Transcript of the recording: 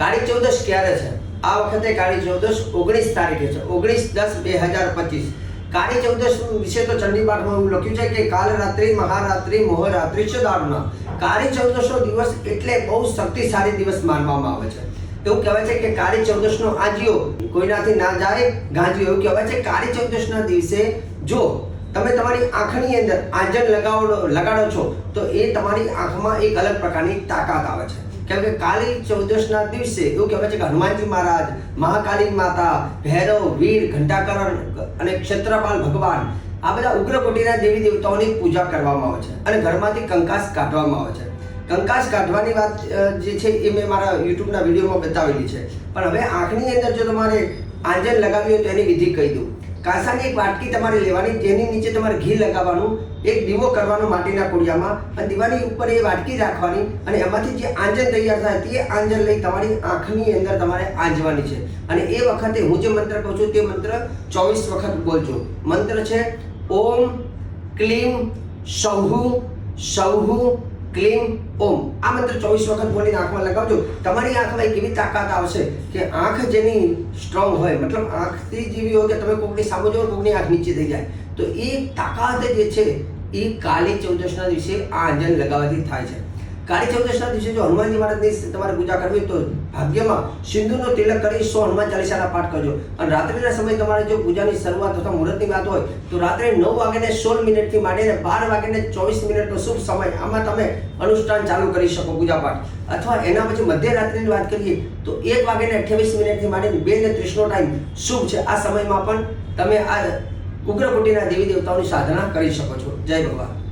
કાળી ચૌદશ ક્યારે છે? આ વખતે કાળી ચૌદશ ઓગણીસ તારીખે છે. ઓગણીસ દસ બે હજાર પચીસ. કાળી ચૌદશ વિશે તો ચંડીપાઠમાં એવું લખ્યું છે કે કાલ રાત્રિ, મહારાત્રિ, મોહરાત્રિ છે કાળી ચૌદશનો દિવસ એટલે બહુ શક્તિશાળી દિવસ માનવામાં આવે છે. એવું કહેવાય છે કે કાળી ચૌદશનો આજીઓ કોઈનાથી ના જાય ગાંજીઓ એવું કહેવાય છે કાળી ચૌદશના દિવસે જો તમે તમારી આંખની અંદર આંજન લગાવો, લગાડો છો, તો એ તમારી આંખમાં એક અલગ પ્રકારની તાકાત આવે છે. કેમ કે કાળી ચૌદશના દિવસે એવું કહેવાય છે કે હનુમાનજી મહારાજ મહાકાળી માતા, ભૈરવ, વીર, ઘંટાકરણ અને ક્ષેત્રપાલ ભગવાન આ બધા ઉગ્ર કોટીના દેવી દેવતાઓની પૂજા કરવામાં આવે છે અને ઘરમાંથી કંકાસ કાઢવામાં આવે છે. કંકાસ કાઢવાની વાત જે છે એ મેં મારા યુટ્યુબના વિડીયોમાં બતાવેલી છે. પણ હવે આંખની અંદર જો તમારે આંજન લગાવી હોય તો એની વિધિ કહી દઉં. કાંસાની એક વાટકી તમારે લેવાની, તેની નીચે તમારે ઘી લગાવવાનું, એક દીવો કરવાનો માટીના કોડિયામાં, અને દીવાની ઉપર એ વાટકી રાખવાની, અને એમાંથી જે આંજન તૈયાર થાય તે આંજન લઈ તમારી આંખની અંદર તમારે આંજવાની છે. અને એ વખતે હું જે મંત્ર કહું છું તે મંત્ર ચોવીસ વખત બોલજો. મંત્ર છે, ઓમ ક્લીમ સૌહુ સૌહુ ક્લીમ ઓમ. આ મંત્ર ચોવીસ વખત બોલીને આંખમાં લગાવજો. તમારી આંખમાં એક એવી તાકાત આવશે કે આંખ જેની સ્ટ્રોંગ હોય, મતલબ આંખથી જેવી હોય કે તમે કોકની સામે જો કોકની આંખ નીચે થઈ જાય. તો એ તાકાત જે છે, એ કાલી ચૌદશના દિવસે આ આંજન લગાવવાથી થાય છે. કાળી ચૌદશના દિવસે જો હનુમાનજી મહારાજની તમારે પૂજા કરવી તો ભાગ્યમાં સિંધુનો તિલક કરી સો હનુમાન ચાલીસાના પાઠ કરજો. અને રાત્રિના સમયે તમારે જો પૂજાની શરૂઆત અથવા મુહૂર્તની વાત હોય, તો રાત્રે નવ વાગ્યાને સોળ મિનિટથી માંડીને બાર વાગ્યાને ચોવીસ મિનિટનો શુભ સમય. આમાં તમે અનુષ્ઠાન ચાલુ કરી શકો પૂજા પાઠ. અથવા એના પછી મધ્યરાત્રિની વાત કરીએ, તો એક વાગ્યાને અઠ્યાવીસ મિનિટથી માંડીને બે ને ત્રીસનો ટાઈમ શુભ છે. આ સમયમાં પણ તમે આ ઉગ્રકુટીના દેવી દેવતાઓની સાધના કરી શકો છો. જય ભગવાન.